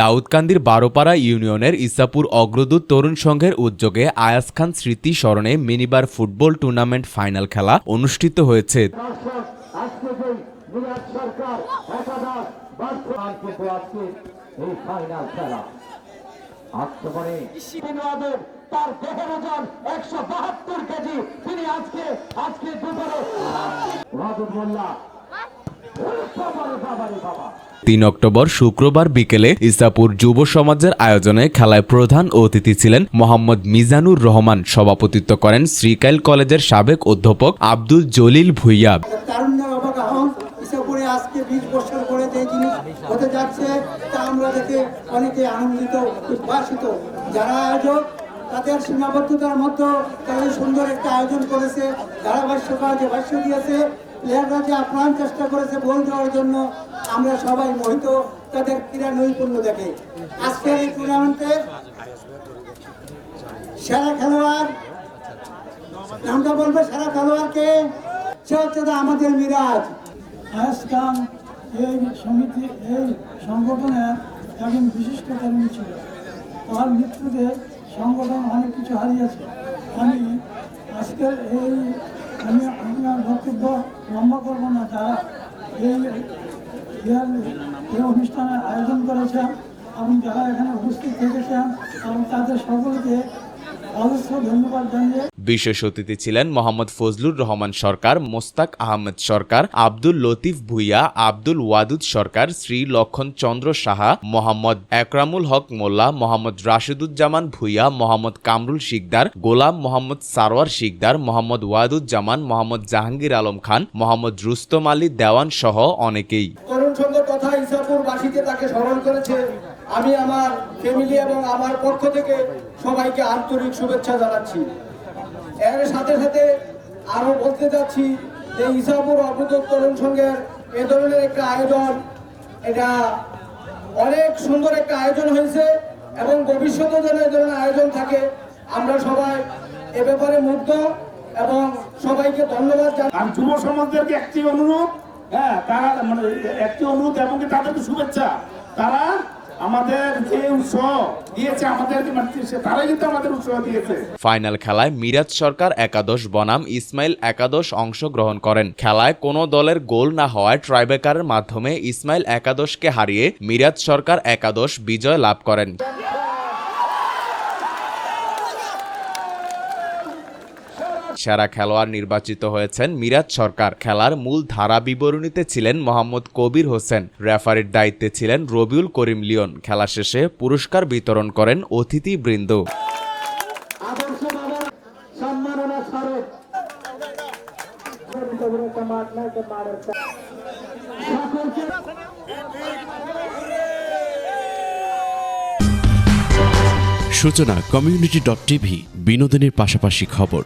দাউদকান্দির বারোপাড়া ইউনিয়নের ইসাপুর অগ্রদূত তরুণ সংঘের উদ্যোগে আয়াস খান স্মৃতি স্মরণে মিনিবার ফুটবল টুর্নামেন্ট ফাইনাল খেলা অনুষ্ঠিত হয়েছে। একশো বাহাত্তর কেজি তিনি আজকে আজকে দুপুরে রাজু মোল্লা তিন অক্টোবর শুক্রবার বিকেলে ইসাপুর যুব সমাজের আয়োজনে খেলায় প্রধান অতিথি ছিলেন মোহাম্মদ মিজানুর রহমান। সভাপতিত্ব করেন শ্রীকাইল কলেজের সাবেক অধ্যাপক আব্দুল জলিল ভুইয়া। তাদের সীমাবদ্ধতার মধ্যে এই সুন্দর একটা আয়োজন করেছে, ধারাভাষ্যকার যে ভাষ্য দিয়েছে প্লেয়াররা যে আপ্রাণ চেষ্টা করেছে গোল দেওয়ার জন্য, আমরা সবাই মোহিত, তাদের ক্রীড়া নৈপুণ্য দেখে। আজকের এই টুর্নামেন্টে সেরা খেলোয়াড়, নামটা বলবে সারা খেলোয়াড়কে? সে হচ্ছে আমাদের মিরাজ। আজকাল এই সমিতি, এই সংগঠনের একজন বিশিষ্ট কর্মী ছিল। তার মৃত্যুতে সংগঠন অনেক কিছু হারিয়েছে। আমি আজকের এই, আমি আর বক্তব্য লম্বা করব না তারা এই এই অনুষ্ঠানের আয়োজন করেছেন এবং যারা এখানে উপস্থিত থেকেছেন এবং তাদের সকলকে বিশেষ অতিথি ছিলেন মোহাম্মদ ফজলুর রহমান সরকার, মোস্তাক আহমেদ সরকার, আব্দুল লতিফ ভুইয়া, আব্দুল ওয়াদুদ সরকার, শ্রী লক্ষণ চন্দ্র সাহা, মোহাম্মদ একরামুল হক মোল্লা, মোহাম্মদ রাশেদুজ্জামান ভুইয়া, মোহাম্মদ কামরুল শিকদার, গোলাম মোহাম্মদ সারোয়ার শিকদার, মোহাম্মদ ওয়াদুজ্জামান, মোহাম্মদ জাহাঙ্গীর আলম খান, মোহাম্মদ রুস্তম আলী দেওয়ান সহ অনেকেই। তরুণ সংঘের কথা তাকে স্মরণ করেছে আমি আমার ফ্যামিলি এবং আমার পক্ষ থেকে সবাইকে আন্তরিক শুভেচ্ছা জানাচ্ছি। এর সাথে সাথে আরও বলতে যাচ্ছি যে ইসাপুর অগ্রদূত তরুণ সংঘের এ ধরনের একটা আয়োজন, এটা অনেক সুন্দর একটা আয়োজন হয়েছে এবং ভবিষ্যতে যেন এ ধরনের আয়োজন থাকে। আমরা সবাই এ ব্যাপারে মুগ্ধ এবং সবাইকে ধন্যবাদ জানাই যুব সমাজদেরকে একটি অনুরোধ হ্যাঁ তারা মানে একটি অনুরোধ এবং তাদেরকে শুভেচ্ছা। তারা মানে ফাইনাল খেলায় মিরাজ সরকার, একাদশ বনাম, ইসমাইল একাদশ অংশগ্রহণ করেন। খেলায় কোনো দলের গোল না হওয়ায় ট্রাইবেকারের মাধ্যমে ইসমাইল একাদশকে হারিয়ে মিরাজ সরকার একাদশ বিজয় লাভ করেন। সেরা খেলোয়াড় নির্বাচিত হয়েছেন মিরাজ সরকার। খেলার মূল ধারা বিবরণীতে ছিলেন মোহাম্মদ কবির হোসেন। রেফারির দায়িত্বে ছিলেন রবিউল করিম লিওন। খেলা শেষে পুরস্কার বিতরণ করেন অতিথিবৃন্দ। সূচনা কমিউনিটি ডট টিভি বিনোদনের পাশাপাশি খবর।